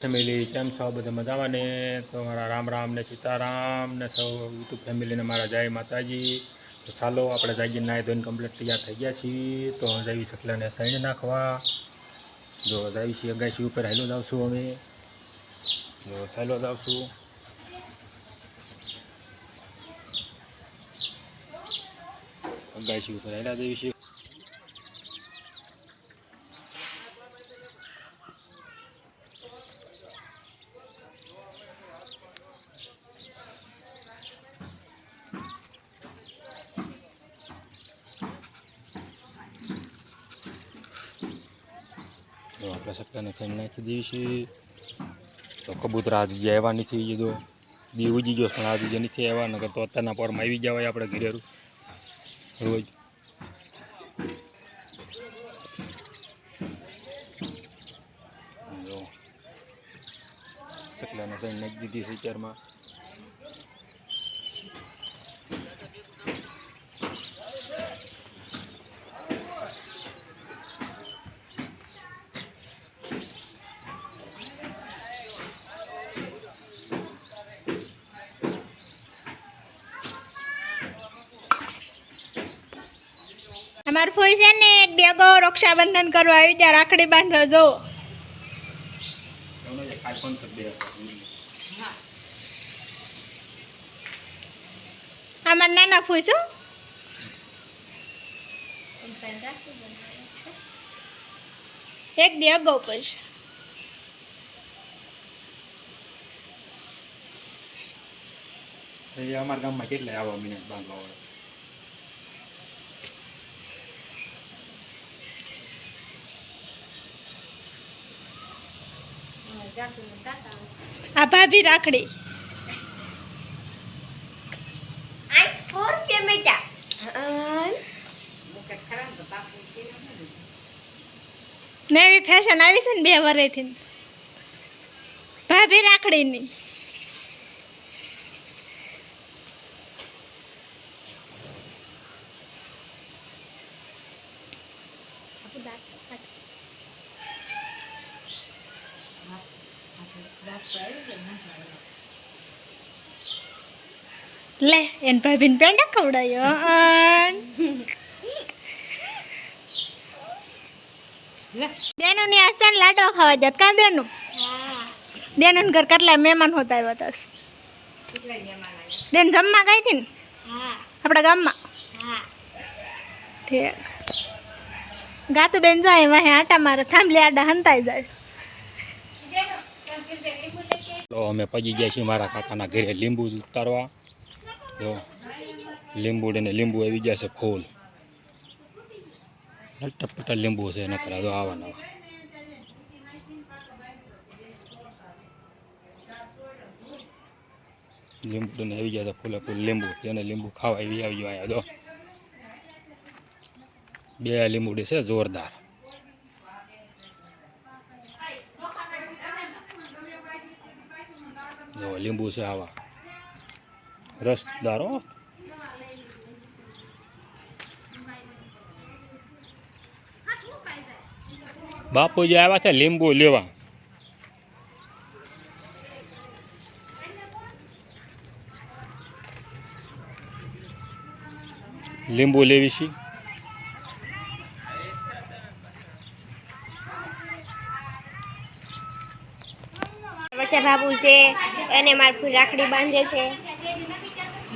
Family કેમ છો બધા મજામાં ને? તો મારા રામ રામ ને સીતારામ ને સૌ યુટ્યુબ ફેમિલીને મારા જય માતાજી. તો ચાલો આપણે જાગીને નાહી ધોઈને કમ્પ્લીટ તૈયાર થઈ ગયા છીએ. તો જવી શકલાને સૈણ નાખવા. જો જવી છીએ અગાસી ઉપર હેલો જાવશું અમે. જો હેલો જાવશું. અગાસી ઉપર હેલા જઈએ છીએ તો સકલાને નાખી દેવી છીએ તો કબૂતરા આજે આવ્યા નથી એ બી ઉજી ગયો પણ આજે નથી આવ્યા નગર તો અત્યારના પરમાં આવી જવાય આપણે ઘરેરું રોજ. જો. સાઈડ નાખી દીધી છે અત્યારમાં. અમાર ફોઈ છે ને બેગો રક્ષાબંધન કરવા આવી ત્યાં રાખડી બાંધવા જો. અમાર નાના ફોઈ શું એક દી અગાઉ પછી અમારા ગામમાં કેટલા આવા મિનિટ બાંધવા વાળા. આ ભાભી રાખડી. નવી ફેશન આવી છે ને બે વર્ષથી ભાભી રાખડીની. લે એન ભાભીને પેંડા ખવડાયો દેનું ની આસન લાડવા ખાવા જાત કા દેનું? દેનું ઘર કેટલા મહેમાન હોતા આવ્યા હતા દેન જમવા ગઈ હતી ને? આપણા ગામમાં? ઠીક. ગાતું બેન જાય વાહે આટા મારે થાંભલી આડા હંતાઈ જાય. તો અમે પગી ગયા છીએ મારા કાકાના ઘરે લીંબુ ઉતારવા. જો લીંબુ ને લીંબુ આવી ગયા છે ફૂલ લટપટા લીંબુ છે એના કરા જો આવવાના નવા લીંબુ ને આવી ગયા છે ફૂલે ફૂલ લીંબુ જેને લીંબુ ખાવા એવી આવી ગયા જો બે લીંબુડી છે જોરદાર લીંબુ છે આવા રસદાર. બાપુજી આવ્યા છે, લીંબુ લેવા. લીંબુ લેવી છે. વર્ષા બાબુ છે અને મારું રાખડી બાંધે છે.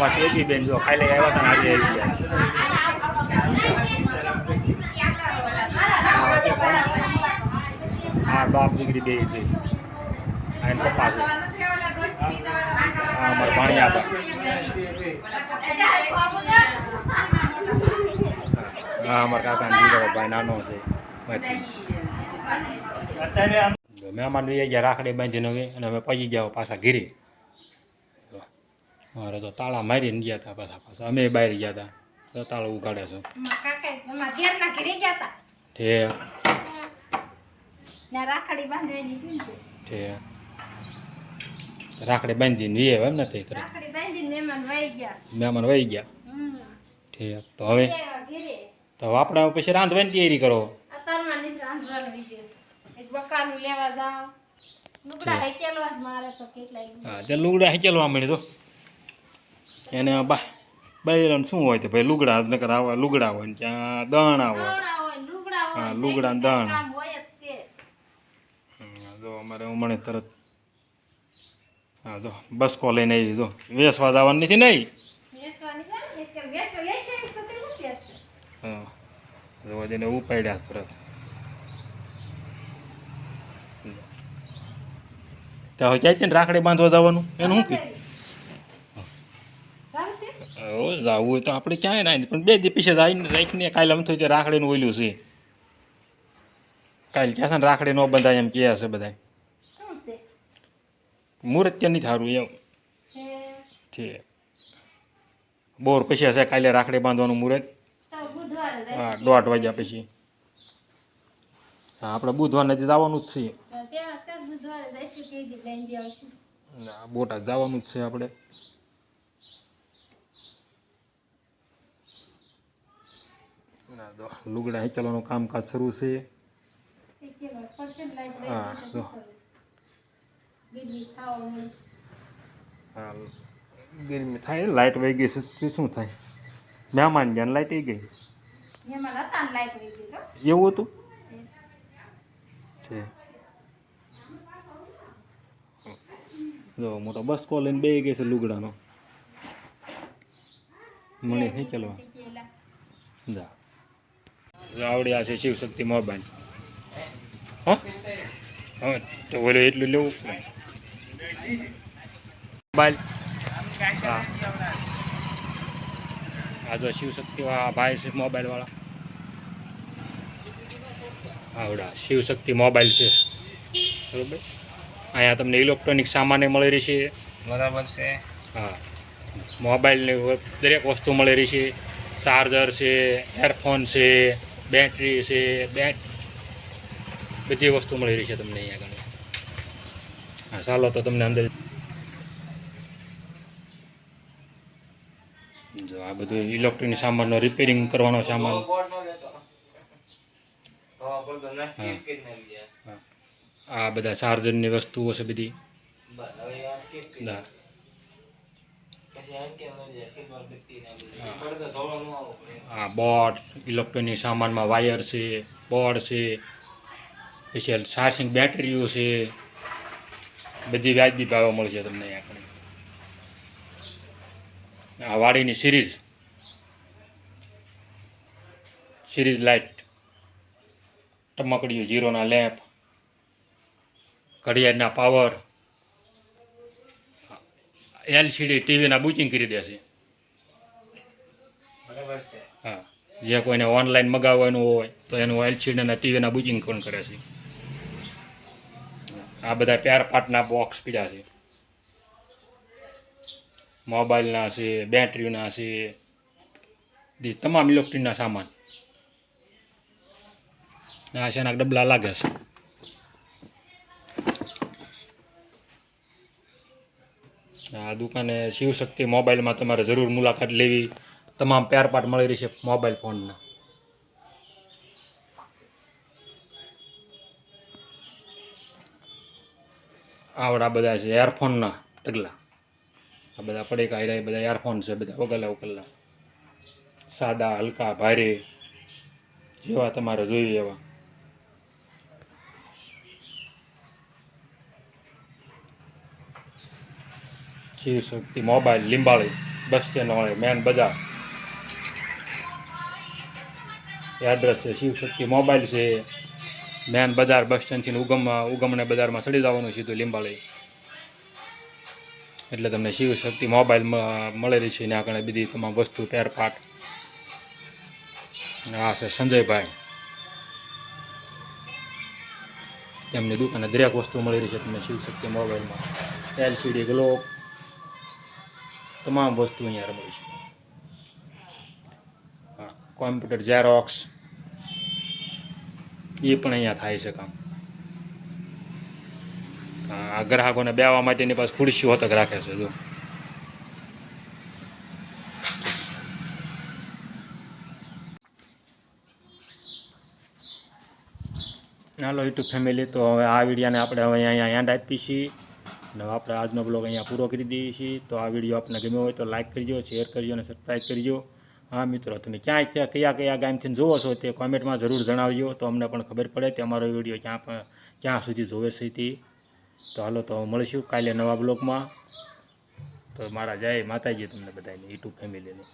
પાછી એબી બેન જો કાલે આવ્યા હતા આજે આવી ગયા. હા બાપ દીકરી બે છે. અને પપ્પા છે. હા અમારે ભાણિયા હતા. હા અમારા કાકાનો દીકરો ભાઈ નાનો છે. મહેમાન લઈ ગયા રાખડી બાંધીને અને અમે પછી ગયા પાછા ઘીરે. મારે તો તાળા મારીને ગયા હતા પાછા પાછા. અમે બહાર ગયા હતા તો તાળું ઉગાડે છો. ઠે. રાખડી બાંધવાની ઠે. રાખડી બાંધીને વીએ એમ નથી કરે. મહેમાન વહી ગયા. ઠીક તો હવે? તો આપણે પછી રાંધવાની તૈયારી કરો. લુગડા હેકેલવા મળી તો. એને બા બૈરન શું હોય તો ભાઈ? લુગડા નકર આવા લુગડા હોય ને ત્યાં દણા હોય. હોય હા, લુગડા ને દાણ. જ અમારે ઉમણે તરત હા જો બસ કો લઈને આવી જો. વેસવા જવાની નથી નહીં હા જો જેને ઉપાડ્યા તરત. ત્યાં ક્યાંય છે ને રાખડી બાંધવા જવાનું? એનું શું કીધું? ઓ જવું હોય તો આપણે ક્યાંય ના પણ બે દી પીછે જઈને રાખીને કાલે આમ થયું રાખડીનું ઓયલું છે. કાલે ક્યાં છે ને રાખડી ન બંધાય એમ કહે છે બધા મુહૂર્ત ક્યાં નહીં થારું એમ. છે. બોર પછી હશે કાલે રાખડી બાંધવાનું મુહૂર્ત. હા દોઢ વાગ્યા પછી. હા આપણે બુધવાર જવાનું જ છે. બોટાદ જવાનું જ છે આપણે. ના તો લુગડા હેચલવાનું કામકાજ શરૂ છે. હા, હા ગરમી થાય લાઇટ વહી ગઈ છે શું થાય? મહેમાન ગયા લાઇટ ગઈ? લઈ દીધો એવું હતું? જો મોટો બસ કોલ લઈને બે ગઈ છે લુગડાનો. મને નહીં ચાલવા જા. આવડે આ છે શિવશક્તિ મોબાઈલ. હો? તો ઓલો એટલું લેવું મોબાઈલ. હા. આ જો શિવશક્તિ ભાઈ છે મોબાઈલ વાળા. આવડા શિવશક્તિ મોબાઈલ છે. બરોબર? અહીંયા તમને ઇલેક્ટ્રોનિક સામાન મળી રહી છે બરાબર છે. હા. મોબાઈલની દરેક વસ્તુ મળી રહી છે ચાર્જર છે એરફોન છે. બેટરી છે બેટ બધી વસ્તુ મળી રહી છે તમને અહીંયા આગળ. હા ચાલો તો તમને અંદર જો આ બધું ઇલેક્ટ્રોનિક સામાનનો રિપેરિંગ કરવાનો સામાન. આ બધા ચાર્જરની વસ્તુઓ છે બધી. ના આ બોર્ડ ઇલેક્ટ્રોનિક સામાનમાં વાયર છે બોર્ડ છે પછી ચાર્જિંગ બેટરીઓ છે. બધી વ્યાજબી ભાવે મળશે તમને અહીંયા આ વાડીની સિરીઝ. સિરીઝ લાઇટ ટમકડીઓ જીરોના લેમ્પ. ઘડિયાળના પાવર. એલસીડી ટીવીના બુકિંગ કરી દેશે. બરાબર છે. હા. જે કોઈને ઓનલાઈન મગાવવાનું હોય તો એનું એલસીડી અને ટીવીના બુકિંગ પણ કરે છે? આ બધા પ્યાર પાટના બોક્સ પીડા છે. મોબાઈલના છે બેટરીના છે તમામ ઇલેક્ટ્રિકના સામાન. આ છે એના ડબલા લાગે છે. આ દુકાને શિવશક્તિ મોબાઈલમાં તમારે જરૂર મુલાકાત લેવી. તમામ પેર પાર્ટ મળી રહેશે મોબાઈલ ફોનના. આવડા બધા છે એરફોનના ઢગલા. આ બધા પડેકા આયરા બધા એરફોન છે, બધા વગલા ઉકલા સાદા, હલકા, ભારે, જેવા તમારે જોઈએ એવા. Shivshakti mobile, Limbali, bus stand હોય મેન બજાર. એડ્રેસ છે શિવશક્તિ મોબાઈલ છે. મેન બજાર બસ સ્ટેન્ડથી ઉગમ, ઉગમને બજારમાં ચડી જવાનું સીધું લીંબાળી. એટલે તમને શિવશક્તિ મોબાઈલ મ- મળેલી છે ને આગળ બધી તમામ વસ્તુ પેરપાટ આ છે સંજયભાઈ. તેમની દુકાને દરેક વસ્તુ મળી રહી છે તમને શિવશક્તિ મોબાઈલમાં. એલસીડી ગ્લોબ તમામ વસ્તુ અહીંયા મળી છે. કોમ્પ્યુટર ઝેરોક્સ એ પણ અહીંયા થાય છે કામ. આ ગ્રાહકોને બેવા માટેની પાસે ખુરશીઓ તક રાખે છે, જો. હાલો, યુટ્યુબ ફેમિલી, તો હવે આ વિડીયોને આપણે હવે અહીંયા એન્ડ આપીએ છીએ અને આપણે આજનો બ્લોગ અહીંયા પૂરો કરી દઈએ છીએ. તો આ વીડિયો આપને ગમ્યો હોય તો લાઇક કરજો શેર કરજો અને સબસ્ક્રાઈબ કરજો. હા, મિત્રો, તમે ક્યાં ક્યાં, કયા કયા ગામથી જોવો છો તે કોમેન્ટમાં જરૂર જણાવજો. તો અમને પણ ખબર પડે કે અમારો વીડિયો ક્યાં પણ ક્યાં સુધી જોવે છે તે. તો હાલો, તો મળીશું કાલે નવા બ્લોગમાં તો મારા જય માતાજી તમને બધાને, યુટ્યુબ ફેમિલીને